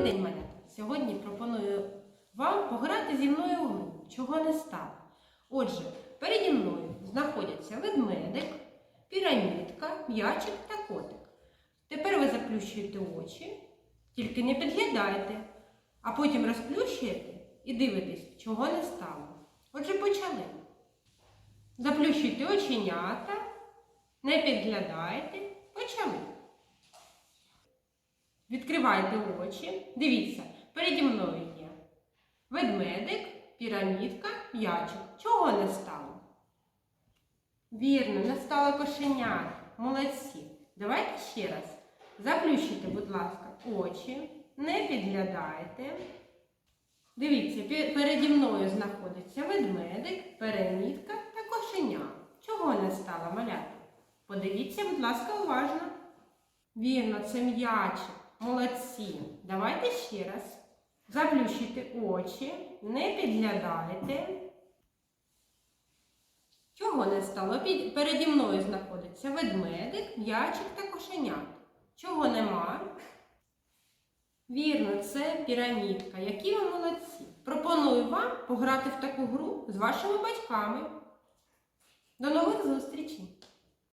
Добрий день, мене! Сьогодні пропоную вам пограти зі мною в гру, чого не стало. Отже, переді мною знаходяться ведмедик, пірамідка, м'ячик та котик. Тепер ви заплющуєте очі, тільки не підглядайте, а потім розплющуєте і дивитесь, чого не стало. Отже, почали. Заплющуйте оченята, не підглядайте, почали. Відкривайте очі. Дивіться, переді мною є ведмедик, пірамідка, м'ячик. Чого не стало? Вірно, не стало кошенят. Молодці. Давайте ще раз. Заплющуйте, будь ласка, очі, не підглядайте. Дивіться, переді мною знаходиться ведмедик, перемітка та кошеня. Чого не стало малята? Подивіться, будь ласка, уважно. Вірно, це м'ячик. Молодці. Давайте ще раз. Заплющуйте очі, не підглядайте. Чого не стало? Переді мною знаходиться ведмедик, м'ячик та кошенят. Чого нема? Вірно, це пірамідка. Які ви молодці. Пропоную вам пограти в таку гру з вашими батьками. До нових зустрічей!